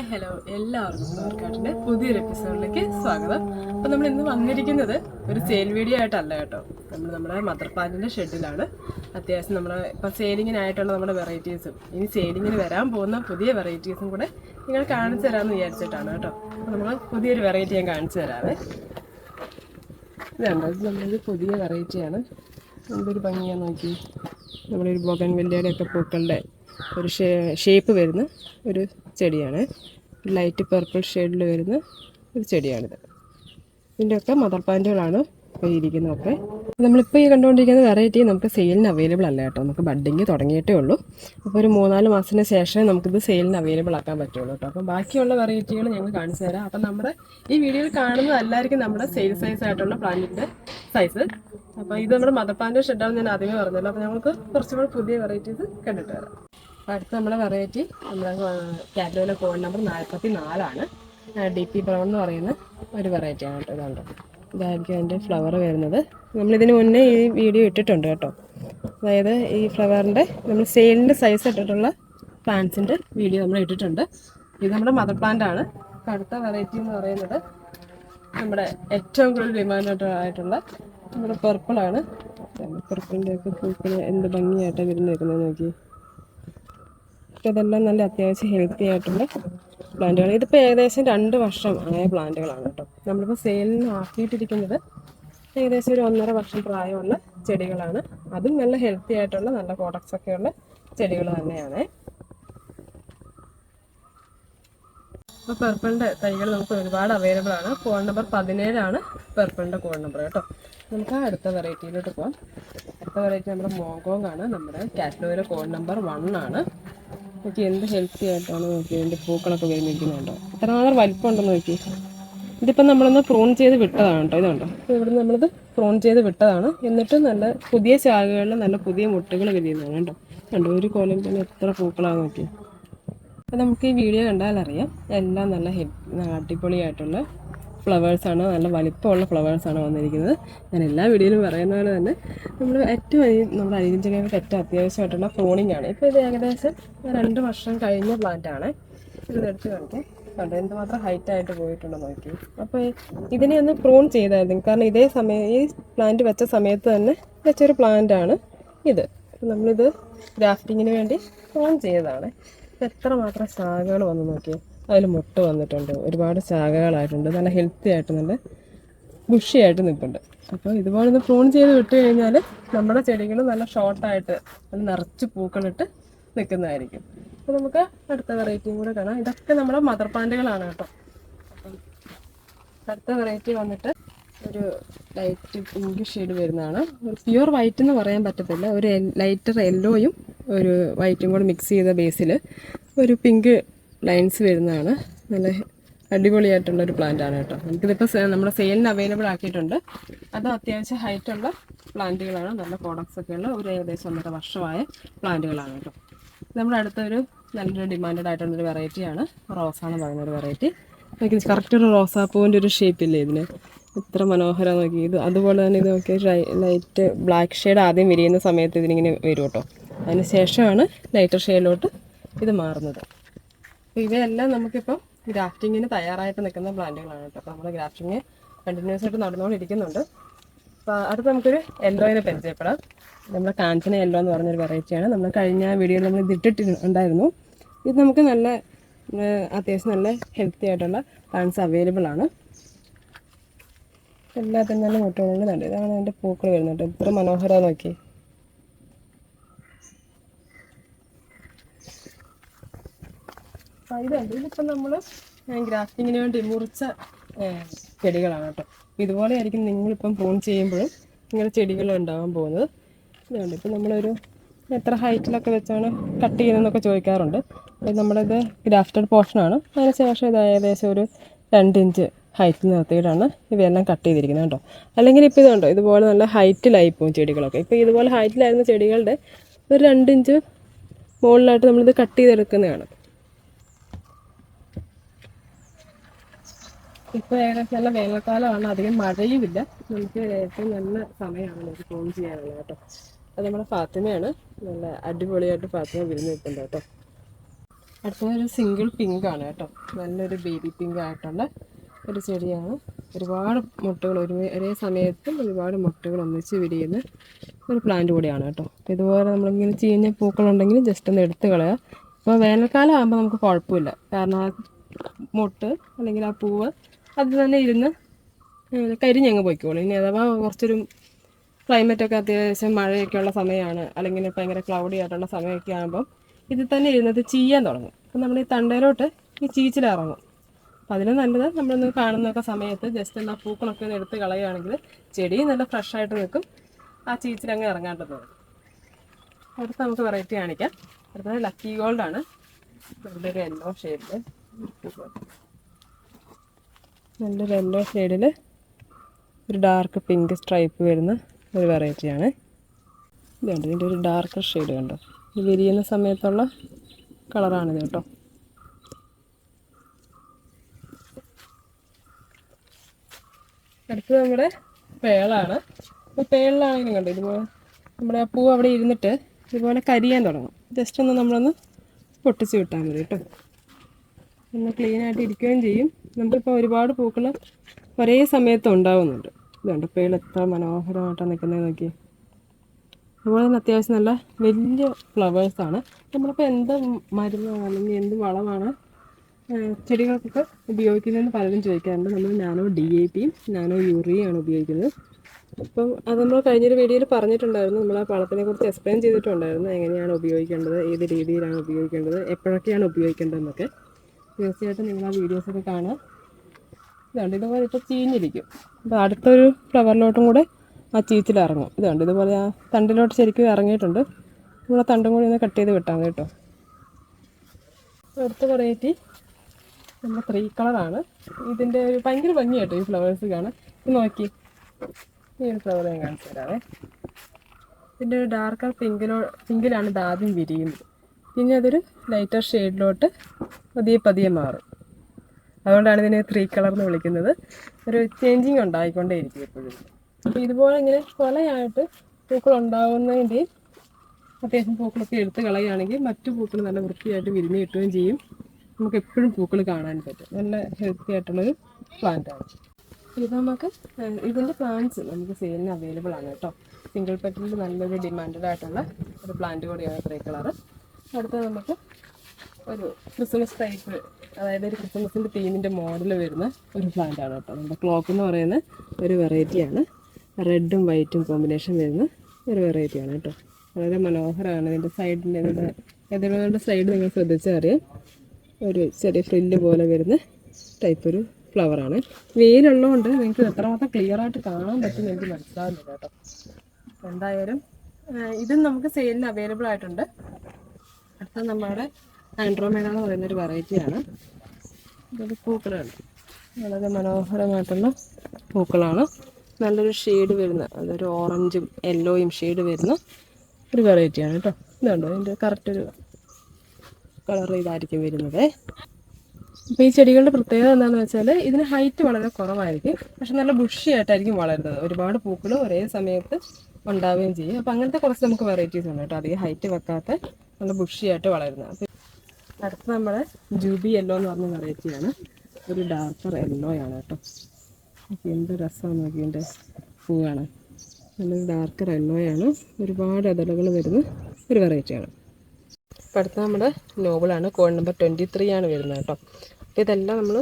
Hi hello എല്ലാവർക്കും ഫ്ലവർക്കാട്ടിന്റെ പുതിയൊരു എപ്പിസോഡിലേക്ക് സ്വാഗതം. അപ്പോൾ നമ്മൾ ഇന്ന് വന്നിരിക്കുന്നത് ഒരു സെയിൽ വീഡിയോ ആയിട്ടല്ല കേട്ടോ. നമ്മൾ നമ്മുടെ മദർ പ്ലാന്റിന്റെ ഷെഡിലാണ് അത്യാവശ്യം നമ്മൾ ഇപ്പം സെയിലിങ്ങിനായിട്ടുള്ള നമ്മുടെ വെറൈറ്റീസും ഇനി സെയിലിങ്ങിന് വരാൻ പോകുന്ന പുതിയ വെറൈറ്റീസും കൂടെ നിങ്ങൾ കാണിച്ചു തരാമെന്ന് വിചാരിച്ചിട്ടാണ് കേട്ടോ. അപ്പോൾ നമ്മൾ പുതിയൊരു വെറൈറ്റി ഞാൻ കാണിച്ചു തരാമേ ഇതാണ് ഇത് നമ്മളൊരു പുതിയ വെറൈറ്റിയാണ് എന്തൊരു ഭംഗിയാണ് നോക്കി നമ്മളൊരു ബോഗൻ വെല്ലിയുടെ ഒക്കെ പൂക്കളുടെ ഒരു ഷേപ്പ് വരുന്ന ഒരു ചെടിയാണ്. ലൈറ്റ് പർപ്പിൾ ഷെയ്ഡിൽ വരുന്ന ഒരു ചെടിയാണിത്. ഇതിന്റെയൊക്കെ മദർ പ്ലാന്റുകളാണ് ഇരിക്കുന്നതൊക്കെ നമ്മളിപ്പോൾ ഈ കണ്ടുകൊണ്ടിരിക്കുന്ന വെറൈറ്റി നമുക്ക് സെയിലിന് അവൈലബിൾ അല്ല കേട്ടോ. നമുക്ക് ബഡ്ഡിങ് തുടങ്ങിയിട്ടേ ഉള്ളൂ. അപ്പോൾ ഒരു മൂന്നാൽ മാസത്തിന് ശേഷമേ നമുക്കിത് സെയിലിന് അവൈലബിൾ ആക്കാൻ പറ്റുള്ളൂ കേട്ടോ. അപ്പോൾ ബാക്കിയുള്ള വെറൈറ്റികൾ ഞങ്ങൾ കാണിച്ചു തരാം. അപ്പം നമ്മുടെ ഈ വീഡിയോയിൽ കാണുന്നതല്ലായിരിക്കും നമ്മുടെ സെയിൽ സൈസ് ആയിട്ടുള്ള പ്ലാന്റിന്റെ സൈസ് അപ്പോൾ ഇത് നമ്മുടെ മദർ പ്ലാന്റ് ഷെഡാണെന്ന് ഞാൻ ആദ്യമേ പറഞ്ഞല്ലോ. അപ്പോൾ നമുക്ക് കുറച്ചുകൂടി പുതിയ വെറൈറ്റീസ് കണ്ടിട്ട് വരാം. അപ്പോൾ അടുത്ത നമ്മുടെ വെറൈറ്റി നമ്മുടെ കാറ്റോയിലെ കോഡ് നമ്പർ നാൽപ്പത്തി നാലാണ് ഡി പി ബ്രൗൺ എന്ന് പറയുന്ന ഒരു വെറൈറ്റിയാണ് കേട്ടോ ഇതുണ്ട്. ഇതായിരിക്കും അതിന്റെ ഫ്ലവർ വരുന്നത്. നമ്മളിതിന് മുന്നേ ഈ വീഡിയോ ഇട്ടിട്ടുണ്ട് കേട്ടോ. അതായത് ഈ ഫ്ലവറിന്റെ നമ്മൾ സെയിലിന്റെ സൈസ് ഇട്ടിട്ടുള്ള പ്ലാന്റ്സിന്റെ വീഡിയോ നമ്മൾ ഇട്ടിട്ടുണ്ട്. ഇത് നമ്മുടെ മദർ പ്ലാന്റ് ആണ്. അടുത്ത വെറൈറ്റി എന്ന് പറയുന്നത് നമ്മുടെ ഏറ്റവും കൂടുതൽ ഡിമാൻഡ് ആയിട്ടുള്ള നമ്മുടെ പർപ്പിളാണ് പെർപ്പിളിന്റെയൊക്കെ പൂക്കൾ എന്ത് ഭംഗിയായിട്ടാണ് വിരുന്ന് നിൽക്കുന്നത് നോക്കി ഇതെല്ലാം നല്ല അത്യാവശ്യം ഹെൽത്തി ആയിട്ടുള്ള പ്ലാന്റുകൾ ഇതിപ്പോൾ ഏകദേശം രണ്ട് വർഷം ആയ പ്ലാന്റുകളാണ് കേട്ടോ. നമ്മളിപ്പോൾ സെയിലിന് ആക്കിയിട്ടിരിക്കുന്നത് ഏകദേശം ഒരു ഒന്നര വർഷം പ്രായമുള്ള ചെടികളാണ്. അതും നല്ല ഹെൽത്തി ആയിട്ടുള്ള നല്ല പ്രോഡക്ട്സ് ഒക്കെയുള്ള ചെടികൾ തന്നെയാണ്. അപ്പോൾ പെർപ്പിളിന്റെ തൈകൾ നമുക്ക് ഒരുപാട് അവൈലബിൾ ആണ്. കോൺ നമ്പർ പതിനേഴാണ് പെർപ്പിളിന്റെ കോൺ നമ്പർ കേട്ടോ. നമുക്ക് അടുത്ത വെറൈറ്റിയിലോട്ട് പോകാം അടുത്ത വെറൈറ്റി നമ്മുടെ മോങ്കോങ് ആണ്. നമ്മുടെ കാറ്റലോയുടെ കോൺ നമ്പർ വൺ ആണ്. നോക്കി എന്ത് ഹെൽത്തി ആയിട്ടാണ് നോക്കി അതിന്റെ പൂക്കളൊക്കെ വരുന്നിരിക്കുന്നുണ്ടോ എത്രമാത്രം വലിപ്പം ഉണ്ടെന്ന് നോക്കി ഇതിപ്പോൾ നമ്മളൊന്ന് പ്രൂൺ ചെയ്ത് വിട്ടതാണ് കേട്ടോ. ഇതുണ്ടോ? അപ്പോൾ ഇവിടെ നമ്മളിത് പ്രൂൺ ചെയ്ത് വിട്ടതാണ്. എന്നിട്ട് നല്ല പുതിയ ശാഖകളിൽ നല്ല പുതിയ മുട്ടകൾ വിരിയുന്നതാണ് കേട്ടോ. കണ്ടോ ഒരു കോലം തന്നെ എത്ര പൂക്കളാണ് നോക്കി അപ്പോൾ നമുക്ക് ഈ വീഡിയോ കണ്ടാൽ അറിയാം എല്ലാം നല്ല ഹെഡ് അടിപൊളിയായിട്ടുള്ള ഫ്ലവേഴ്സാണ് നല്ല വലിപ്പമുള്ള ഫ്ലവേഴ്സാണ് വന്നിരിക്കുന്നത്. ഞാൻ എല്ലാ വീഡിയോയിലും പറയുന്ന പോലെ തന്നെ നമ്മൾ ഏറ്റവും നമ്മുടെ അരിഞ്ചികൾക്ക് ഏറ്റവും അത്യാവശ്യമായിട്ടുള്ള ഫ്രോണിംഗ് ആണ്. ഇപ്പോൾ ഇത് ഏകദേശം രണ്ട് വർഷം കഴിഞ്ഞ പ്ലാന്റ് ആണ്. ഇത് എടുത്ത് കാണിക്കാം. കണ്ടോ എന്തുമാത്രം ഹൈറ്റ് ആയിട്ട് പോയിട്ടുണ്ടോ നോക്കി അപ്പോൾ ഇതിനെ ഒന്ന് പ്രൂൺ ചെയ്തായിരുന്നു. കാരണം ഇതേ സമയം ഈ പ്ലാന്റ് വെച്ച സമയത്ത് തന്നെ വെച്ചൊരു പ്ലാന്റ് ആണ് ഇത്. നമ്മളിത് ഗ്രാഫ്റ്റിങ്ങിന് വേണ്ടി പ്രൂൺ ചെയ്തതാണ്. എത്ര മാത്രം ശാഖകൾ വന്ന് നോക്കി അതിൽ മുട്ട വന്നിട്ടുണ്ട് ഒരുപാട് ശാഖകളായിട്ടുണ്ട് നല്ല ഹെൽത്തി ആയിട്ട് നല്ല ബുഷിയായിട്ട് നിൽപ്പുണ്ട്. അപ്പോൾ ഇതുപോലെ ഒന്ന് പ്രൂൺ ചെയ്ത് വിട്ട് കഴിഞ്ഞാൽ നമ്മുടെ ചെടികൾ നല്ല ഷോർട്ടായിട്ട് നല്ല നിറച്ച് പൂക്കളിട്ട് നിൽക്കുന്നതായിരിക്കും. അപ്പോൾ നമുക്ക് അടുത്ത വെറൈറ്റിയും കൂടെ കാണാം. ഇതൊക്കെ നമ്മുടെ മദർ പ്ലാന്റുകളാണ് കേട്ടോ. അടുത്ത വെറൈറ്റി വന്നിട്ട് ഒരു ലൈറ്റ് പിങ്ക് ഷെയ്ഡ് വരുന്നതാണ്. ഒരു പ്യുവർ വൈറ്റ് എന്ന് പറയാൻ പറ്റത്തില്ല. ഒരു ലൈറ്റർ യെല്ലോയും ഒരു വൈറ്റും കൂടെ മിക്സ് ചെയ്ത ബേസിൽ ഒരു പിങ്ക് ലൈൻസ് വരുന്നതാണ്. നല്ല അടിപൊളിയായിട്ടുള്ള ഒരു പ്ലാന്റ് ആണ് കേട്ടോ. നമുക്കിതിപ്പോൾ നമ്മുടെ സെയിലിന് അവൈലബിൾ ആക്കിയിട്ടുണ്ട്. അത് അത്യാവശ്യം ഹൈറ്റുള്ള പ്ലാന്റുകളാണ്. നല്ല പ്രോഡക്ട്സ് ഉള്ള ഒരു ഏകദേശം ഒന്നര വർഷമായ പ്ലാന്റുകളാണ് കേട്ടോ. നമ്മുടെ അടുത്തൊരു നല്ലൊരു ഡിമാൻഡഡ് ആയിട്ടുള്ളൊരു വെറൈറ്റിയാണ് റോസാണ് പറയുന്ന ഒരു വെറൈറ്റി കറക്റ്റ് ഒരു റോസാപ്പൂവിന്റെ ഒരു ഷേപ്പില്ലേ ഇതിന്? എത്ര മനോഹരം നോക്കി. ഇത് അതുപോലെ തന്നെ ഇത് നോക്കി ലൈറ്റ് ബ്ലാക്ക് ഷെയ്ഡ് ആദ്യം വിരിയുന്ന സമയത്ത് ഇതിനിങ്ങനെ വരും കേട്ടോ. അതിന് ശേഷമാണ് ലൈറ്റർ ഷെയ്ഡിലോട്ട് ഇത് മാറുന്നത്. അപ്പോൾ ഇവയെല്ലാം നമുക്കിപ്പം ഗ്രാഫ്റ്റിങ്ങിന് തയ്യാറായിട്ട് നിൽക്കുന്ന പ്ലാന്റുകളാണ് കേട്ടോ. അപ്പോൾ നമ്മൾ ഗ്രാഫ്റ്റിങ് കണ്ടിന്യൂസ് ആയിട്ട് നടന്നുകൊണ്ടിരിക്കുന്നുണ്ട്. അപ്പോൾ അടുത്ത് നമുക്കൊരു യെല്ലോയിനെ പരിചയപ്പെടാം. നമ്മുടെ കാഞ്ചന യെല്ലോ എന്ന് പറഞ്ഞൊരു വെറൈറ്റിയാണ് നമ്മൾ കഴിഞ്ഞ വീഡിയോയിൽ നമ്മൾ ഇത് ഇട്ടിട്ടുണ്ടായിരുന്നു. ഇത് നമുക്ക് നല്ല അത്യാവശ്യം നല്ല ഹെൽത്തി ആയിട്ടുള്ള പ്ലാന്റ്സ് അവൈലബിൾ ആണ്. എല്ലാത്തിനും നല്ല മുട്ടുകളുണ്ട് ഇതാണ് അതിന്റെ പൂക്കൾ വരുന്നുണ്ട് ഇത്ര മനോഹരമാണ് നോക്കി. ഇതുണ്ട് ഇതിപ്പോൾ നമ്മൾ ഗ്രാഫ്റ്റിങ്ങിന് വേണ്ടി മുറിച്ച ചെടികളാണ് കേട്ടോ. ഇതുപോലെ ആയിരിക്കും നിങ്ങളിപ്പം ഫോൺ ചെയ്യുമ്പോഴും ഇങ്ങനെ ചെടികൾ ഉണ്ടാകാൻ പോകുന്നത്. ഇതുണ്ട് ഇപ്പം നമ്മളൊരു എത്ര ഹൈറ്റിലൊക്കെ വെച്ചാണ് കട്ട് ചെയ്യുന്നതെന്നൊക്കെ ചോദിക്കാറുണ്ട്. അപ്പോൾ നമ്മളിത് ഗ്രാഫ്റ്റഡ് പോർഷനാണ്. അതിന് ശേഷം ഇത് ഏകദേശം ഒരു രണ്ട് ഇഞ്ച് ഹൈറ്റിൽ നിർത്തിയിട്ടാണ് ഇവയെല്ലാം കട്ട് ചെയ്തിരിക്കുന്നത് കേട്ടോ. അല്ലെങ്കിൽ ഇപ്പോൾ ഇതുണ്ടോ ഇതുപോലെ നല്ല ഹൈറ്റിലായി പോകും ചെടികളൊക്കെ. ഇപ്പോൾ ഇതുപോലെ ഹൈറ്റിലായിരുന്ന ചെടികളുടെ ഒരു രണ്ട് ഇഞ്ച് മുകളിലായിട്ട് നമ്മളിത് കട്ട് ചെയ്തെടുക്കുന്നതാണ്. ഇപ്പോൾ ഏകദേശം നല്ല വേനൽക്കാലമാണ് അധികം മഴയുമില്ല. നമുക്ക് ഏറ്റവും നല്ല സമയമാണ് നമുക്ക് ഫോൺ ചെയ്യാനുള്ളത് കേട്ടോ. അത് നമ്മുടെ ഫാത്തിമയാണ്. നല്ല അടിപൊളിയായിട്ട് ഫാത്തിമ വിരുന്ന് നിൽക്കുന്നത് കേട്ടോ. അടുത്തത് ഒരു സിംഗിൾ പിങ്കാണ് കേട്ടോ. നല്ലൊരു ബേബി പിങ്ക് ആയിട്ടുള്ള ഒരു ചെടിയാണ്. ഒരുപാട് മുട്ടകൾ ഒരു ഒരേ സമയത്ത് ഒരുപാട് മുട്ടകൾ ഒന്നിച്ച് വിരിയുന്ന ഒരു പ്ലാന്റ് കൂടിയാണ് കേട്ടോ. അപ്പോൾ ഇതുപോലെ നമ്മളിങ്ങനെ ചീഞ്ഞ പൂക്കളുണ്ടെങ്കിൽ ജസ്റ്റ് ഒന്ന് എടുത്ത് കളയുക അപ്പോൾ വേനൽക്കാലം ആകുമ്പോൾ നമുക്ക് കുഴപ്പമില്ല. കാരണം ആ മുട്ട് അല്ലെങ്കിൽ ആ പൂവ് അത് തന്നെ ഇരുന്ന് കരിഞ്ഞങ്ങ് പോയിക്കോളും. ഇനി അഥവാ കുറച്ചൊരു ക്ലൈമറ്റൊക്കെ അത്യാവശ്യം മഴയൊക്കെ ഉള്ള സമയമാണ് അല്ലെങ്കിൽ ഭയങ്കര ക്ലൗഡി ആയിട്ടുള്ള സമയമൊക്കെ ആകുമ്പം ഇതിൽ തന്നെ ഇരുന്നത് ചീയാൻ തുടങ്ങും. അപ്പം നമ്മൾ ഈ തണ്ടയിലോട്ട് ഈ ചീച്ചിലിറങ്ങും. അപ്പം അതിന് നല്ലത് നമ്മളൊന്ന് കാണുന്നൊക്കെ സമയത്ത് ജസ്റ്റ് എന്നാൽ പൂക്കളൊക്കെ ഒന്ന് എടുത്ത് കളയുകയാണെങ്കിൽ ചെടി നല്ല ഫ്രഷായിട്ട് നിൽക്കും. ആ ചീച്ചിലങ്ങ് ഇറങ്ങാണ്ട് ഇറങ്ങാണ്ടത് അടുത്ത നമുക്ക് വെറൈറ്റി കാണിക്കാം. അടുത്തത് ലക്കി ഗോൾഡ് ആണ്. നല്ലൊരു യെല്ലോ ഷെയ്ഡിൽ നല്ലൊരു യെല്ലോ ഷെയ്ഡിൽ ഒരു ഡാർക്ക് പിങ്ക് സ്ട്രൈപ്പ് വരുന്ന ഒരു വെറൈറ്റിയാണ് ഇതുണ്ട്. ഇതിന്റെ ഒരു ഡാർക്ക് ഷെയ്ഡ് കണ്ടോ? വിരിയുന്ന സമയത്തുള്ള കളറാണിത് കേട്ടോ. അടുത്തത് നമ്മുടെ പേളാണ്. അപ്പോൾ പേളിലാണെങ്കിലും കണ്ടു ഇതുപോലെ നമ്മുടെ ആ പൂ അവിടെ ഇരുന്നിട്ട് ഇതുപോലെ കരിയാൻ തുടങ്ങും. ജസ്റ്റ് ഒന്ന് നമ്മളൊന്ന് പൊട്ടിച്ച് വിട്ടാൽ മതി കേട്ടോ. ഒന്ന് ക്ലീൻ ആയിട്ട് ഇരിക്കുകയും ചെയ്യും. നമുക്കിപ്പോൾ ഒരുപാട് പൂക്കൾ ഒരേ സമയത്ത് ഉണ്ടാവുന്നുണ്ട്. ഇതുണ്ട് പേൾ എത്ര മനോഹരമായിട്ടാണ് നിൽക്കുന്നത് നോക്കി അതുപോലെ തന്നെ അത്യാവശ്യം നല്ല വലിയ ഫ്ലവേഴ്സാണ് നമ്മളിപ്പോൾ എന്ത് മരുന്നോ അല്ലെങ്കിൽ എന്ത് വളമാണ് ചെടികൾക്കൊക്കെ ഉപയോഗിക്കുന്നതെന്ന് പലരും ചോദിക്കാറുണ്ട്. നമ്മൾ നാനോ ഡി എ പിയും നാനോ യൂറിയയാണ് ഉപയോഗിക്കുന്നത്. അപ്പം അത് നമ്മൾ കഴിഞ്ഞൊരു വീഡിയോയിൽ പറഞ്ഞിട്ടുണ്ടായിരുന്നു. നമ്മൾ ആ വളത്തിനെ കുറിച്ച് എക്സ്പ്ലെയിൻ ചെയ്തിട്ടുണ്ടായിരുന്നു. എങ്ങനെയാണ് ഉപയോഗിക്കേണ്ടത് ഏത് രീതിയിലാണ് ഉപയോഗിക്കേണ്ടത് എപ്പോഴൊക്കെയാണ് ഉപയോഗിക്കേണ്ടതെന്നൊക്കെ. തീർച്ചയായിട്ടും നിങ്ങൾ ആ വീഡിയോസൊക്കെ കാണുക. ഇതുണ്ട് ഇതുപോലെ ഇപ്പോൾ ചീഞ്ഞിരിക്കും. അപ്പോൾ അടുത്തൊരു ഫ്ലവറിലോട്ടും കൂടെ ആ ചീച്ചിൽ ഇറങ്ങും. ഇതുണ്ട് ഇതുപോലെ ആ തണ്ടിലോട്ട് ശരിക്കും ഇറങ്ങിയിട്ടുണ്ട്. നമ്മൾ ആ തണ്ടും കൂടി ഒന്ന് കട്ട് ചെയ്ത് വിട്ടാൽ മതി കേട്ടോ അടുത്ത വെറൈറ്റി നമ്മുടെ ത്രീ കളറാണ് ഇതിന്റെ ഒരു ഭയങ്കര ഭംഗിയാട്ടോ ഈ ഫ്ലവേഴ്സ് കാണാൻ. നോക്കി. ഈ ഒരു ഫ്ലവർ ഞാൻ കാണിച്ചു തരാവേ. ഇതിന്റെ ഒരു ഡാർക്കർ പിങ്കിലോ പിങ്കിലാണ് ഇത് ആദ്യം വിരിയുന്നത്. പിന്നെ അതൊരു ലൈറ്റർ ഷെയ്ഡിലോട്ട് പതിയെ പതിയെ മാറും. അതുകൊണ്ടാണ് ഇതിനെ ത്രീ കളർ എന്ന് വിളിക്കുന്നത്. ഒരു ചേഞ്ചിങ് ഉണ്ടായിക്കൊണ്ടേയിരിക്കും എപ്പോഴും അപ്പോൾ ഇതുപോലെ ഇങ്ങനെ കൊലയായിട്ട് പൂക്കൾ ഉണ്ടാകുന്നതിന്റെയും അത്യാവശ്യം പൂക്കളൊക്കെ എടുത്ത് കളയുകയാണെങ്കിൽ മറ്റു പൂക്കൾ നല്ല വൃത്തിയായിട്ട് വിരിഞ്ഞ് കിട്ടുകയും ചെയ്യും. നമുക്ക് എപ്പോഴും പൂക്കൾ കാണാൻ പറ്റും. നല്ല ഹെൽത്തി ആയിട്ടുള്ളൊരു പ്ലാന്റാണ് ഇത് നമുക്ക് ഇതിന്റെ പ്ലാന്റ്സ് നമുക്ക് സെയിലിന് അവൈലബിൾ ആണ് കേട്ടോ. സിംഗിൾ പെറ്റിൽ നല്ലൊരു ഡിമാൻഡഡ് ആയിട്ടുള്ള ഒരു പ്ലാന്റ് കൂടിയാണ് ഗ്രേ കളറ് അടുത്ത നമുക്ക് ഒരു ക്രിസ്മസ് ടൈപ്പ് അതായത് ഒരു ക്രിസ്മസിന്റെ തീമിന്റെ മോഡൽ വരുന്ന ഒരു പ്ലാന്റ് ആണ് കേട്ടോ. നമ്മുടെ ക്ലോക്ക് എന്ന് പറയുന്ന ഒരു വെറൈറ്റിയാണ് റെഡും വൈറ്റും കോമ്പിനേഷൻ വരുന്ന ഒരു വെറൈറ്റിയാണ് കേട്ടോ. വളരെ മനോഹരമാണ് ഇതിന്റെ സൈഡിന്റെ ഇതിന്റെ എതിരുടെ സൈഡ് നിങ്ങൾ ശ്രദ്ധിച്ചാൽ അറിയാം ഒരു ചെറിയ ഫ്രില്ല് പോലെ വരുന്ന ടൈപ്പ് ഒരു ഫ്ലവറാണ് വെയിലുള്ളതുകൊണ്ട് നിങ്ങൾക്ക് എത്രമാത്രം ക്ലിയർ ആയിട്ട് കാണാൻ പറ്റും എനിക്ക് മനസ്സിലാവുന്നില്ല കേട്ടോ. എന്തായാലും ഇതും നമുക്ക് സെയിലിന് അവൈലബിൾ ആയിട്ടുണ്ട്. അടുത്ത നമ്മുടെ ആൻഡ്രോമേഡ എന്ന് പറയുന്ന ഒരു വെറൈറ്റിയാണ് ഇതൊരു പൂക്കളാണ്. വളരെ മനോഹരമായിട്ടുള്ള പൂക്കളാണ്. നല്ലൊരു ഷെയ്ഡ് വരുന്ന അതൊരു ഓറഞ്ചും യെല്ലോയും ഷെയ്ഡ് വരുന്ന ഒരു വെറൈറ്റിയാണ് കേട്ടോ. ഇതുണ്ടോ? അതിന്റെ കറക്റ്റ് ഒരു കളർ ഇതായിരിക്കും വരുന്നത്. അപ്പോൾ ഈ ചെടികളുടെ പ്രത്യേകത എന്താണെന്ന് വെച്ചാൽ ഇതിന് ഹൈറ്റ് വളരെ കുറവായിരിക്കും. പക്ഷെ നല്ല ബുഷിയായിട്ടായിരിക്കും വളരുന്നത്. ഒരുപാട് പൂക്കൾ ഒരേ സമയത്ത് ഉണ്ടാവുകയും ചെയ്യും. അപ്പോൾ അങ്ങനത്തെ കുറച്ച് നമുക്ക് വെറൈറ്റീസ് ഉണ്ട് കേട്ടോ. അധികം ഹൈറ്റ് വെക്കാത്ത നല്ല ബുഷിയായിട്ട് വളരുന്നത് അപ്പോൾ അടുത്ത് നമ്മുടെ ജൂബി യെല്ലോ എന്ന് പറഞ്ഞ വെറൈറ്റിയാണ് ഒരു ഡാർക്കർ യെല്ലോ ആണ് കേട്ടോ. എന്ത് രസമാണ് നോക്കിയതിന്റെ പൂവാണ്. നല്ലൊരു ഡാർക്കർ യെല്ലോ ആണ്. ഒരുപാട് അതലകൾ വരുന്ന ഒരു വെറൈറ്റിയാണ് അപ്പോൾ അടുത്ത നമ്മുടെ നോവലാണ് കോഡ് നമ്പർ ട്വന്റി ത്രീ ആണ് വരുന്നത് കേട്ടോ. അപ്പോൾ ഇതെല്ലാം നമ്മൾ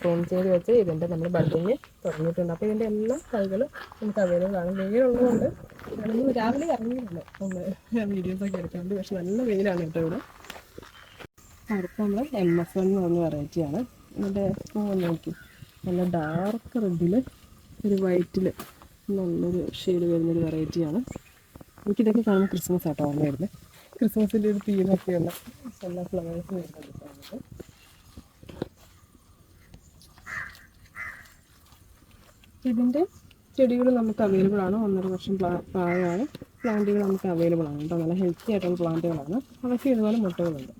ഫോൺ ചെയ്ത് വെച്ച് ഇതിന്റെ നമ്മൾ ബഡിങ് തുടങ്ങിയിട്ടുണ്ട്. അപ്പോൾ ഇതിന്റെ എല്ലാ കൈകളും നമുക്ക് അവൈലബിൾ ആണ്. വെയിലുള്ളതുകൊണ്ട് നമ്മൾ രാവിലെ ഇറങ്ങിയിട്ടുണ്ട്. ഒന്ന് വീഡിയോസൊക്കെ എടുക്കാറുണ്ട് പക്ഷെ നല്ല വെയിലാണ് കേട്ടോ ഇവിടെ. അടുത്ത നമ്മൾ എം എസ് എന്ന് പറഞ്ഞ വെറൈറ്റിയാണ് ഇതിന്റെ പൂ നോക്കി. നല്ല ഡാർക്ക് റെഡിൽ ഒരു വൈറ്റിൽ നല്ലൊരു ഷെയ്ഡ് വരുന്നൊരു വെറൈറ്റിയാണ് എനിക്കിതൊക്കെ കാണുമ്പോൾ ക്രിസ്മസ് ആട്ടോ ഓർമ്മ വരുന്നത്. ക്രിസ്മസിന്റെ ഒരു തീമൊക്കെയുള്ള എല്ലാ ഫ്ലവേഴ്സും വരുന്നുണ്ട് ഇതിന്റെ ചെടികൾ നമുക്ക് അവൈലബിൾ ആണ്. ഒന്നര വർഷം പ്രായമായ പ്ലാന്റുകൾ നമുക്ക് അവൈലബിൾ ആണ്. കേട്ടോ നല്ല ഹെൽത്തി ആയിട്ടുള്ള പ്ലാന്റുകളാണ്. അവയ്ക്ക് ഇതുപോലെ മുട്ടകളുണ്ട്.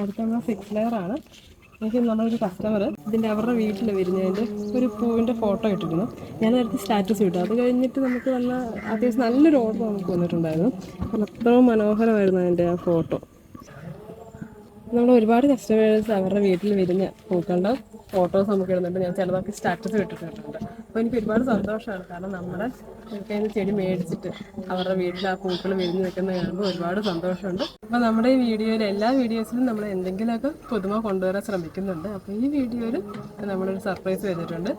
അടുത്ത നമ്മൾ സിക്സ് ലെയർ എനിക്ക് ഒരു കസ്റ്റമർ ഇതിന്റെ അവരുടെ വീട്ടിൽ വരുന്നതിന്റെ ഒരു പൂവിന്റെ ഫോട്ടോ ഇട്ടിരുന്നു. ഞാൻ നേരത്തെ സ്റ്റാറ്റസ് ഇട്ടു. അത് കഴിഞ്ഞിട്ട് നമുക്ക് നല്ല അത്യാവശ്യം നല്ലൊരു ഓർഡർ നമുക്ക് വന്നിട്ടുണ്ടായിരുന്നു. അത്രയും മനോഹരമായിരുന്നു അതിന്റെ ആ ഫോട്ടോ നമ്മൾ ഒരുപാട് കസ്റ്റമേഴ്സ് അവരുടെ വീട്ടിൽ വരുന്ന പൂക്കളുടെ ഫോട്ടോസ് നമുക്ക് ഇടുന്നുണ്ട്. ഞാൻ ചിലതൊക്കെ സ്റ്റാറ്റസ് ഇട്ടിട്ടുണ്ട്. അപ്പോൾ എനിക്ക് ഒരുപാട് സന്തോഷമാണ് കാരണം നമ്മുടെ കൈന്ന് ചെടി മേടിച്ചിട്ട് അവരുടെ വീട്ടിൽ ആ പൂക്കൾ വിരിഞ്ഞ് നിൽക്കുന്നത് കാണുമ്പോൾ ഒരുപാട് സന്തോഷമുണ്ട്. അപ്പോൾ നമ്മുടെ ഈ വീഡിയോയിൽ എല്ലാ വീഡിയോസിലും നമ്മൾ എന്തെങ്കിലുമൊക്കെ പുതുമ കൊണ്ടുവരാൻ ശ്രമിക്കുന്നുണ്ട്. അപ്പോൾ ഈ വീഡിയോയിൽ നമ്മളൊരു സർപ്രൈസ് ചെയ്തിട്ടുണ്ട്.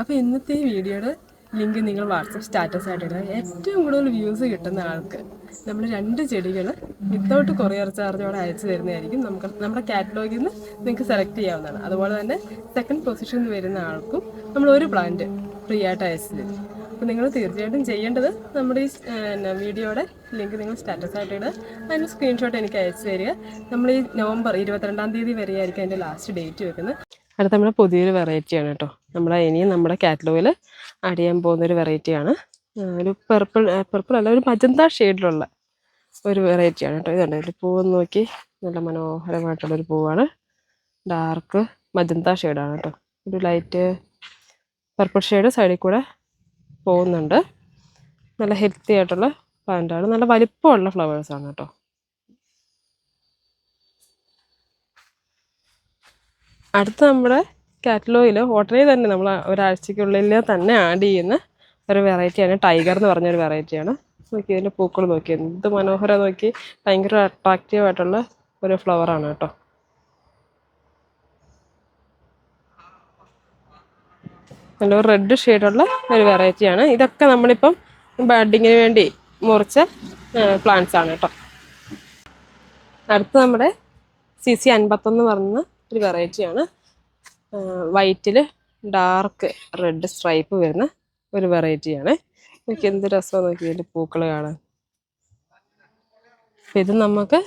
അപ്പോൾ ഇന്നത്തെ ഈ വീഡിയോയുടെ ലിങ്ക് നിങ്ങൾ വാട്സപ്പ് സ്റ്റാറ്റസ് ആയിട്ട് ഏറ്റവും കൂടുതൽ വ്യൂസ് കിട്ടുന്ന ആൾക്ക് നമ്മൾ രണ്ട് ചെടികൾ വിത്തൗട്ട് കൊറിയർ ചാർജോടെ അയച്ചു തരുന്നതായിരിക്കും. നമുക്ക് നമ്മുടെ കാറ്റലോഗിൽ നിന്ന് നിങ്ങൾക്ക് സെലക്ട് ചെയ്യാവുന്നതാണ്. അതുപോലെ തന്നെ സെക്കൻഡ് പൊസിഷനിൽ വരുന്ന ആൾക്കും നമ്മൾ ഒരു പ്ലാന്റ് ഫ്രീ ആയിട്ട് അയച്ചു തരും അപ്പോൾ നിങ്ങൾ തീർച്ചയായിട്ടും ചെയ്യേണ്ടത് നമ്മുടെ ഈ വീഡിയോയുടെ ലിങ്ക് നിങ്ങൾ സ്റ്റാറ്റസ് ആയിട്ട് ഇടുക. അതിന് സ്ക്രീൻഷോട്ട് എനിക്ക് അയച്ചു തരിക. നമ്മൾ ഈ നവംബർ ഇരുപത്തിരണ്ടാം തീയതി വരെയായിരിക്കും അതിന്റെ ലാസ്റ്റ് ഡേറ്റ് വെക്കുന്നത്. അടുത്ത നമ്മുടെ പുതിയൊരു വെറൈറ്റിയാണ് കേട്ടോ. നമ്മുടെ ഇനിയും നമ്മുടെ കാറ്റലോഗിൽ ആഡ് ചെയ്യാൻ പോകുന്നൊരു വെറൈറ്റിയാണ് ഒരു പെർപ്പിൾ പെർപ്പിൾ അല്ല ഒരു മജന്ത ഷെയ്ഡിലുള്ള ഒരു വെറൈറ്റിയാണ് കേട്ടോ. ഇതുണ്ട്. ഇതിൽ പൂവ് നോക്കി നല്ല മനോഹരമായിട്ടുള്ളൊരു പൂവാണ്. ഡാർക്ക് മജന്ത ഷെയ്ഡാണ് കേട്ടോ. ഒരു ലൈറ്റ് പർപ്പിൾ ഷെയ്ഡ് സൈഡിൽ കൂടെ പോകുന്നുണ്ട്. നല്ല ഹെൽത്തി ആയിട്ടുള്ള പ്ലാന്റാണ് നല്ല വലിപ്പമുള്ള ഫ്ലവേഴ്സാണ് കേട്ടോ. അടുത്ത നമ്മുടെ കാറ്റലോഗിൽ ഉടനെ തന്നെ നമ്മൾ ഒരാഴ്ചക്കുള്ളിൽ തന്നെ ആഡ് ചെയ്യുന്ന ഒരു വെറൈറ്റിയാണ് ടൈഗർ എന്ന് പറഞ്ഞൊരു വെറൈറ്റിയാണ് നോക്കി ഇതിന്റെ പൂക്കൾ നോക്കി. എന്ത് മനോഹരം നോക്കി. ഭയങ്കര അട്രാക്റ്റീവ് ആയിട്ടുള്ള ഒരു ഫ്ലവറാണ് കേട്ടോ. നല്ല റെഡ് ഷെയ്ഡുള്ള ഒരു വെറൈറ്റിയാണ് ഇതൊക്കെ നമ്മളിപ്പം ബഡിങ്ങിന് വേണ്ടി മുറിച്ച പ്ലാന്റ്സ് ആണ് കേട്ടോ. അടുത്ത് നമ്മുടെ സി സി അൻപത്തൊന്ന് പറഞ്ഞ ഒരു വെറൈറ്റിയാണ് വൈറ്റിൽ ഡാർക്ക് റെഡ് സ്ട്രൈപ്പ് വരുന്ന ഒരു വെറൈറ്റിയാണ് എനിക്ക് എന്ത് രസമാണ് നോക്കി ഇതിന്റെ പൂക്കൾ കാണാൻ. അപ്പം ഇത് നമുക്ക്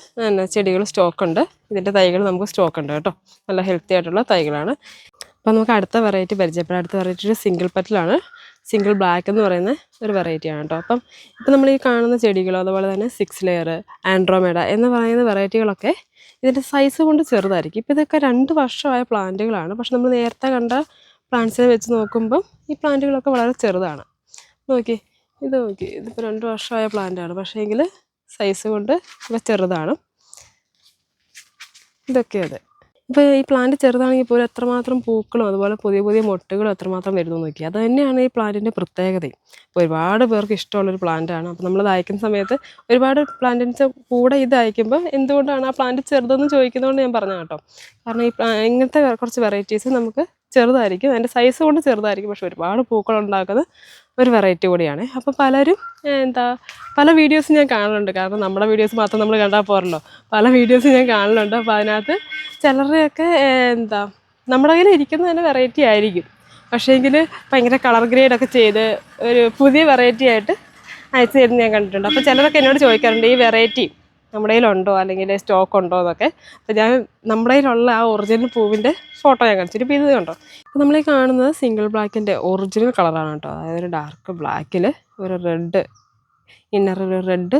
ചെടികൾ സ്റ്റോക്ക് ഉണ്ട്. ഇതിന്റെ തൈകൾ നമുക്ക് സ്റ്റോക്ക് ഉണ്ട് കേട്ടോ. നല്ല ഹെൽത്തി ആയിട്ടുള്ള തൈകളാണ്. അപ്പം നമുക്ക് അടുത്ത വെറൈറ്റി പരിചയപ്പെടാം. അടുത്ത വെറൈറ്റി ഒരു സിംഗിൾ പെറ്റലാണ് സിംഗിൾ ബ്ലാക്ക് എന്ന് പറയുന്ന ഒരു വെറൈറ്റിയാണ് കേട്ടോ. അപ്പം ഇപ്പം നമ്മൾ ഈ കാണുന്ന ചെടികളോ അതുപോലെ തന്നെ സിക്സ് ലെയർ ആൻഡ്രോമേഡ എന്ന് പറയുന്ന വെറൈറ്റികളൊക്കെ ഇതിന്റെ സൈസ് കൊണ്ട് ചെറുതായിരിക്കും. ഇപ്പം ഇതൊക്കെ രണ്ട് വർഷമായ പ്ലാന്റുകളാണ് പക്ഷെ നമ്മൾ നേരത്തെ കണ്ട പ്ലാന്റ്സിനെ വെച്ച് നോക്കുമ്പം ഈ പ്ലാന്റുകളൊക്കെ വളരെ ചെറുതാണ്. നോക്കി ഇത് നോക്കി. ഇതിപ്പോൾ രണ്ട് വർഷമായ പ്ലാന്റാണ് പക്ഷേ എങ്കിൽ സൈസ് കൊണ്ട് ഇവ ചെറുതാണ്. ഇതൊക്കെ അതെ ഇപ്പോൾ ഈ പ്ലാന്റ് ചെറുതാണെങ്കിൽ പോലും എത്രമാത്രം പൂക്കളും അതുപോലെ പുതിയ പുതിയ മൊട്ടുകളും എത്രമാത്രം വരുന്നു നോക്കി അത് തന്നെയാണ് ഈ പ്ലാന്റിന്റെ പ്രത്യേകതയും. ഇപ്പോൾ ഒരുപാട് പേർക്ക് ഇഷ്ടമുള്ളൊരു പ്ലാന്റാണ് അപ്പോൾ നമ്മൾ അയക്കുന്ന സമയത്ത് ഒരുപാട് പ്ലാന്റിന്റെ കൂടെ ഇത് അയക്കുമ്പോൾ എന്തുകൊണ്ടാണ് ആ പ്ലാന്റ് ചെറുതെന്ന് ചോദിക്കുന്നതുകൊണ്ട് ഞാൻ പറഞ്ഞു കേട്ടോ. കാരണം ഈ ഇങ്ങനത്തെ കുറച്ച് വെറൈറ്റീസ് നമുക്ക് ചെറുതായിരിക്കും. അതിന്റെ സൈസ് കൊണ്ട് ചെറുതായിരിക്കും. പക്ഷെ ഒരുപാട് പൂക്കൾ ഉണ്ടാക്കുന്ന ഒരു വെറൈറ്റി കൂടിയാണ്. അപ്പോൾ പലരും എന്താ പല വീഡിയോസ് ഞാൻ കാണലുണ്ട്. കാരണം നമ്മുടെ വീഡിയോസ് മാത്രം നമ്മൾ കണ്ടാൽ പോരല്ലോ. പല വീഡിയോസ് ഞാൻ കാണലുണ്ട്. അപ്പോൾ അതിനകത്ത് ചിലരുടെയൊക്കെ ഏഹ്, എന്താ നമ്മുടെ കയ്യിൽ ഇരിക്കുന്ന തന്നെ വെറൈറ്റി ആയിരിക്കും. പക്ഷേങ്കിൽ ഭയങ്കര കളർ ഗ്രേഡൊക്കെ ചെയ്ത് ഒരു പുതിയ വെറൈറ്റി ആയിട്ട് അയച്ചു തരുന്ന ഞാൻ കണ്ടിട്ടുണ്ട്. അപ്പോൾ ചിലരൊക്കെ എന്നോട് ചോദിക്കാറുണ്ട് ഈ വെറൈറ്റി നമ്മുടെ കയ്യിലുണ്ടോ? അല്ലെങ്കിൽ സ്റ്റോക്ക് ഉണ്ടോ എന്നൊക്കെ. അപ്പോൾ ഞാൻ നമ്മുടെ കയ്യിലുള്ള ആ ഒറിജിനൽ പൂവിന്റെ ഫോട്ടോ ഞാൻ കാണിച്ചിട്ട് ഇപ്പോൾ ഇത് കണ്ടോ അപ്പോൾ നമ്മൾ ഈ കാണുന്നത് സിംഗിൾ ബ്ലാക്കിന്റെ ഒറിജിനൽ കളറാണ് കേട്ടോ. അതായത് ഒരു ഡാർക്ക് ബ്ലാക്കിൽ ഒരു റെഡ് ഇന്നർ ഒരു റെഡ്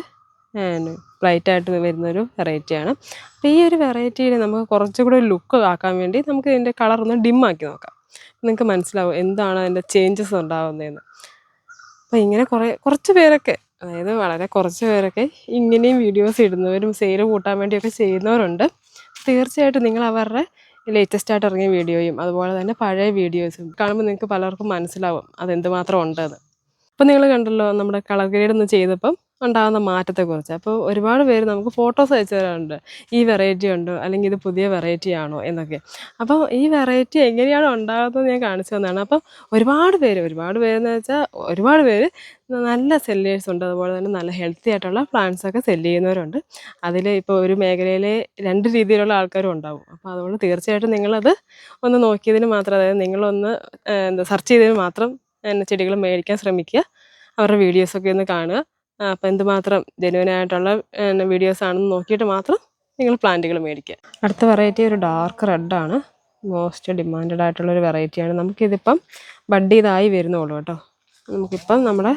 ബ്രൈറ്റ് ആയിട്ട് വരുന്നൊരു വെറൈറ്റിയാണ്. അപ്പോൾ ഈ ഒരു വെറൈറ്റിയിൽ നമുക്ക് കുറച്ചുകൂടി ലുക്ക് ആക്കാൻ വേണ്ടി നമുക്ക് ഇതിന്റെ കളർ ഒന്ന് ഡിം ആക്കി നോക്കാം. നിങ്ങൾക്ക് മനസ്സിലാവും എന്താണ് അതിന്റെ ചേഞ്ചസ് ഉണ്ടാകുന്നതെന്ന് അപ്പോൾ ഇങ്ങനെ കുറേ കുറച്ച് പേരൊക്കെ അതായത് വളരെ കുറച്ച് പേരൊക്കെ ഇങ്ങനെയും വീഡിയോസ് ഇടുന്നവരും സെയിൽ കൂട്ടാൻ വേണ്ടിയൊക്കെ ചെയ്യുന്നവരുണ്ട്. തീർച്ചയായിട്ടും നിങ്ങൾ അവരുടെ ലേറ്റസ്റ്റ് ആയിട്ട് ഇറങ്ങിയ വീഡിയോയും അതുപോലെ തന്നെ പഴയ വീഡിയോസും കാണുമ്പോൾ നിങ്ങൾക്ക് പലർക്കും മനസ്സിലാവും അതെന്തുമാത്രം ഉണ്ടെന്ന്. അപ്പോൾ നിങ്ങൾ കണ്ടല്ലോ നമ്മുടെ കളർ ഗ്രേഡ് ഒന്ന് ചെയ്തപ്പം ഉണ്ടാകുന്ന മാറ്റത്തെക്കുറിച്ച്. അപ്പോൾ ഒരുപാട് പേര് നമുക്ക് ഫോട്ടോസ് അയച്ചു തരാറുണ്ട് ഈ വെറൈറ്റി ഉണ്ടോ? അല്ലെങ്കിൽ ഇത് പുതിയ വെറൈറ്റി ആണോ എന്നൊക്കെ. അപ്പോൾ ഈ വെറൈറ്റി എങ്ങനെയാണ് ഉണ്ടാകുന്നത് ഞാൻ കാണിച്ചു തന്നതാണ്. അപ്പം ഒരുപാട് പേര് ഒരുപാട് പേരെന്ന് വെച്ചാൽ ഒരുപാട് പേര് നല്ല സെല്ലേഴ്സ് ഉണ്ട്. അതുപോലെ തന്നെ നല്ല ഹെൽത്തി ആയിട്ടുള്ള പ്ലാന്റ്സ് ഒക്കെ സെല്ല് ചെയ്യുന്നവരുണ്ട്. അതിൽ ഇപ്പോൾ ഒരു മേഖലയിൽ രണ്ട് രീതിയിലുള്ള ആൾക്കാരും ഉണ്ടാവും. അപ്പോൾ അതുകൊണ്ട് തീർച്ചയായിട്ടും നിങ്ങളത് ഒന്ന് നോക്കിയതിന് മാത്രം അതായത് നിങ്ങളൊന്ന് എന്താ സെർച്ച് ചെയ്തതിന് മാത്രം എന്നെ ചെടികൾ മേടിക്കാൻ ശ്രമിക്കുക. അവരുടെ വീഡിയോസൊക്കെ ഒന്ന് കാണുക. ആ, അപ്പോൾ എന്തുമാത്രം ജെനുവനായിട്ടുള്ള വീഡിയോസ് ആണെന്ന് നോക്കിയിട്ട് മാത്രം നിങ്ങൾ പ്ലാന്റുകൾ മേടിക്കുക. അടുത്ത വെറൈറ്റി ഒരു ഡാർക്ക് റെഡാണ് മോസ്റ്റ് ഡിമാൻഡഡ് ആയിട്ടുള്ള ഒരു വെറൈറ്റിയാണ് നമുക്കിതിപ്പം ബഡ് ചെയ്തായി വരുന്നുള്ളൂ കേട്ടോ. നമുക്കിപ്പം നമ്മുടെ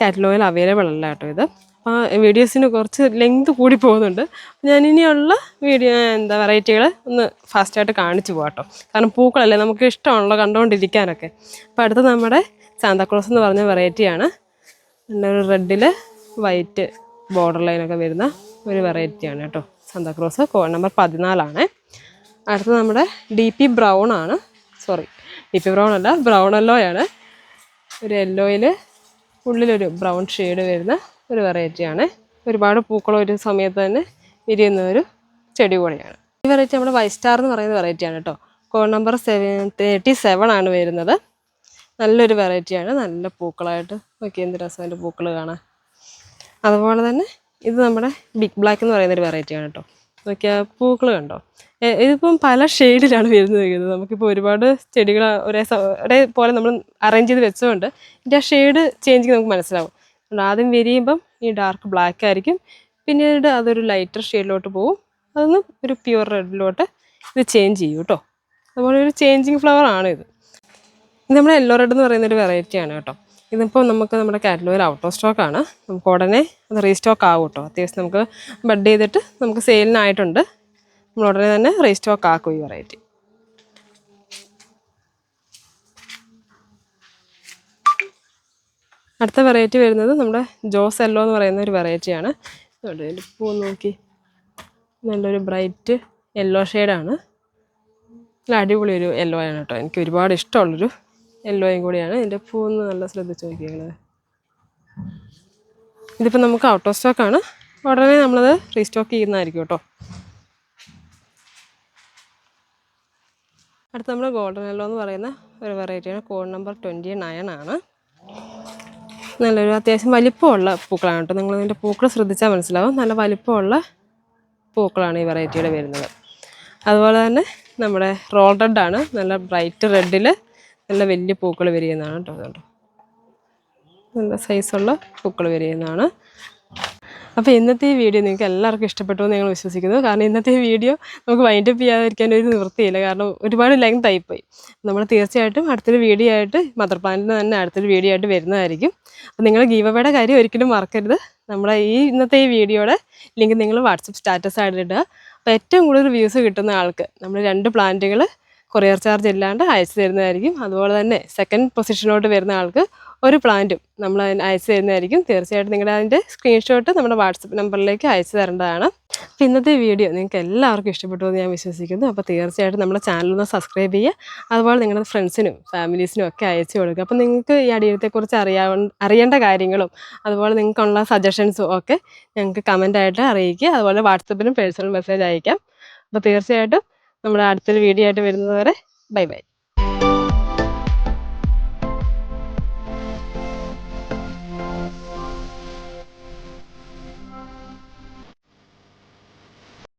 കാറ്റലോഗിൽ അവൈലബിൾ അല്ല കേട്ടോ ഇത്. അപ്പോൾ വീഡിയോസിന് കുറച്ച് ലെങ്ത് കൂടി പോകുന്നുണ്ട്. ഞാൻ ഇനിയുള്ള വീഡിയോ എന്താ വെറൈറ്റികൾ ഒന്ന് ഫാസ്റ്റായിട്ട് കാണിച്ചു പോകാം കേട്ടോ. കാരണം പൂക്കളല്ലേ നമുക്ക് ഇഷ്ടമാണല്ലോ കണ്ടുകൊണ്ടിരിക്കാനൊക്കെ. അപ്പോൾ അടുത്ത് നമ്മുടെ സാന്താക്ലോസ് എന്ന് പറഞ്ഞ വെറൈറ്റിയാണ് പിന്നെ ഒരു റെഡിൽ വൈറ്റ് ബോർഡർ ലൈനൊക്കെ വരുന്ന ഒരു വെറൈറ്റിയാണ് കേട്ടോ. സന്താക്രോസ് കോൺ നമ്പർ പതിനാലാണ്. അടുത്തത് നമ്മുടെ ഡി പി ബ്രൗൺ ആണ്. സോറി ഡി പി ബ്രൗൺ അല്ല ബ്രൗൺ യെല്ലോയാണ് ഒരു യെല്ലോയിൽ ഉള്ളിലൊരു ബ്രൗൺ ഷെയ്ഡ് വരുന്ന ഒരു വെറൈറ്റിയാണ് ഒരുപാട് പൂക്കൾ ഒരു സമയത്ത് തന്നെ വിരിയുന്ന ഒരു ചെടി കൂടെയാണ്. ഈ വെറൈറ്റി നമ്മുടെ വൈസ്റ്റാർ സ്റ്റാർ എന്ന് പറയുന്ന വെറൈറ്റിയാണ് കേട്ടോ. കോൺ നമ്പർ സെവൻ തേർട്ടി സെവൻ ആണ് വരുന്നത്. നല്ലൊരു വെറൈറ്റിയാണ്. നല്ല പൂക്കളായിട്ട് നോക്കി എന്ത് രസമായിട്ട് പൂക്കൾ കാണാൻ. അതുപോലെ തന്നെ ഇത് നമ്മുടെ ബിഗ് ബ്ലാക്ക് എന്ന് പറയുന്നൊരു വെറൈറ്റിയാണ് കേട്ടോ. നോക്കിയാൽ പൂക്കൾ കണ്ടോ? ഇതിപ്പം പല ഷെയ്ഡിലാണ് വരുന്നത് നമുക്കിപ്പോൾ ഒരുപാട് ചെടികൾ ഒരേ ഒരേ പോലെ നമ്മൾ അറേഞ്ച് ചെയ്ത് വെച്ചതുകൊണ്ട് ഇതിന്റെ ആ ഷെയ്ഡ് ചേഞ്ച് നമുക്ക് മനസ്സിലാവും. ആദ്യം വിരിയുമ്പം ഈ ഡാർക്ക് ബ്ലാക്ക് ആയിരിക്കും. പിന്നീട് അതൊരു ലൈറ്റർ ഷെയ്ഡിലോട്ട് പോകും അതൊന്ന് ഒരു പ്യുവർ റെഡിലോട്ട് ഇത് ചേഞ്ച് ചെയ്യും കേട്ടോ. അതുപോലെ ഒരു ചേഞ്ചിങ് ഫ്ലവർ ആണ് ഇത്. ഇത് നമ്മുടെ യെല്ലോ റെഡ് എന്ന് പറയുന്നൊരു വെറൈറ്റിയാണ് കേട്ടോ. ഇതിപ്പോൾ നമുക്ക് നമ്മുടെ കാറ്റലോഗിൽ ഔട്ട് ഓഫ് സ്റ്റോക്ക് ആണ്. നമുക്ക് ഉടനെ അത് റീസ്റ്റോക്ക് ആവും കേട്ടോ. അത്യാവശ്യം നമുക്ക് ബഡ് ചെയ്തിട്ട് നമുക്ക് സെയിലിനായിട്ടുണ്ട് നമ്മൾ ഉടനെ തന്നെ റീസ്റ്റോക്ക് ആക്കും ഈ വെറൈറ്റി അടുത്ത വെറൈറ്റി വരുന്നത് നമ്മുടെ ജോസ് എല്ലോ എന്ന് പറയുന്ന ഒരു വെറൈറ്റിയാണ് പൂ നോക്കി. നല്ലൊരു ബ്രൈറ്റ് യെല്ലോ ഷെയ്ഡാണ് നല്ല അടിപൊളി ഒരു യെല്ലോ ആണ് കേട്ടോ. എനിക്ക് ഒരുപാട് ഇഷ്ടമുള്ളൊരു യെല്ലോയും കൂടിയാണ്. ഇതിന്റെ പൂന്ന് നല്ല ശ്രദ്ധിച്ച് നോക്കിയത് ഇതിപ്പോൾ നമുക്ക് ഔട്ട് ഓഫ് സ്റ്റോക്കാണ് ഉടനെ നമ്മളത് റീസ്റ്റോക്ക് ചെയ്യുന്നതായിരിക്കും കേട്ടോ. അടുത്ത നമ്മൾ ഗോൾഡൻ എല്ലോ എന്ന് പറയുന്ന ഒരു വെറൈറ്റിയാണ് കോഡ് നമ്പർ ട്വന്റി നയൻ ആണ്. നല്ലൊരു അത്യാവശ്യം വലിപ്പമുള്ള പൂക്കളാണ് കേട്ടോ. നിങ്ങൾ ഇതിന്റെ പൂക്കൾ ശ്രദ്ധിച്ചാൽ മനസ്സിലാവും. നല്ല വലിപ്പമുള്ള പൂക്കളാണ് ഈ വെറൈറ്റിയുടെ വരുന്നത്. അതുപോലെ തന്നെ നമ്മുടെ റോൾ റെഡ് ആണ്. നല്ല ബ്രൈറ്റ് റെഡിൽ നല്ല വലിയ പൂക്കൾ വിരിയുന്നതാണ് കേട്ടോ അതുകൊണ്ട് നല്ല സൈസുള്ള പൂക്കൾ വിരിയുന്നതാണ്. അപ്പോൾ ഇന്നത്തെ ഈ വീഡിയോ നിങ്ങൾക്ക് എല്ലാവർക്കും ഇഷ്ടപ്പെട്ടു എന്ന് ഞങ്ങൾ വിശ്വസിക്കുന്നു. കാരണം ഇന്നത്തെ വീഡിയോ നമുക്ക് വൈൻഡപ്പ് ചെയ്യാതിരിക്കാൻ ഒരു നിവൃത്തിയില്ല. കാരണം ഒരുപാട് ലെങ്ത് ആയിപ്പോയി. നമ്മൾ തീർച്ചയായിട്ടും അടുത്തൊരു വീഡിയോ ആയിട്ട് മദർ പ്ലാന്റിന് തന്നെ അടുത്തൊരു വീഡിയോ ആയിട്ട് വരുന്നതായിരിക്കും. അപ്പോൾ നിങ്ങൾ ഗീവയുടെ കാര്യം ഒരിക്കലും മറക്കരുത്. നമ്മുടെ ഈ ഇന്നത്തെ ഈ വീഡിയോയുടെ ലിങ്ക് നിങ്ങൾ വാട്സപ്പ് സ്റ്റാറ്റസ് ആയിട്ട് ഇടുക. അപ്പോൾ ഏറ്റവും കൂടുതൽ വ്യൂസ് കിട്ടുന്ന ആൾക്ക് നമ്മൾ രണ്ട് പ്ലാന്റുകൾ കൊറിയർ ചാർജ് ഇല്ലാണ്ട് അയച്ചു തരുന്നതായിരിക്കും. അതുപോലെ തന്നെ സെക്കൻഡ് പൊസിഷനിലോട്ട് വരുന്ന ആൾക്ക് ഒരു പ്ലാന്റും നമ്മൾ അയച്ചു തരുന്നതായിരിക്കും. തീർച്ചയായിട്ടും നിങ്ങളുടെ അതിന്റെ സ്ക്രീൻഷോട്ട് നമ്മുടെ വാട്സപ്പ് നമ്പറിലേക്ക് അയച്ചു തരേണ്ടതാണ്. അപ്പോൾ ഇന്നത്തെ വീഡിയോ നിങ്ങൾക്ക് എല്ലാവർക്കും ഇഷ്ടപ്പെട്ടു എന്ന് ഞാൻ വിശ്വസിക്കുന്നു. അപ്പോൾ തീർച്ചയായിട്ടും നമ്മുടെ ചാനൽ ഒന്ന് സബ്സ്ക്രൈബ് ചെയ്യുക. അതുപോലെ നിങ്ങളുടെ ഫ്രണ്ട്സിനും ഫാമിലീസിനും ഒക്കെ അയച്ചു കൊടുക്കുക. അപ്പോൾ നിങ്ങൾക്ക് ഈ അടിയത്തെക്കുറിച്ച് അറിയാവ അറിയേണ്ട കാര്യങ്ങളും അതുപോലെ നിങ്ങൾക്കുള്ള സജഷൻസും ഒക്കെ ഞങ്ങൾക്ക് കമന്റായിട്ട് അറിയിക്കുക. അതുപോലെ വാട്സപ്പിലും പേഴ്സണൽ മെസ്സേജ് അയക്കാം. അപ്പോൾ തീർച്ചയായിട്ടും നമ്മുടെ അടുത്തൊരു വീഡിയോ ആയിട്ട് വരുന്നത് വരെ ബൈ ബൈ.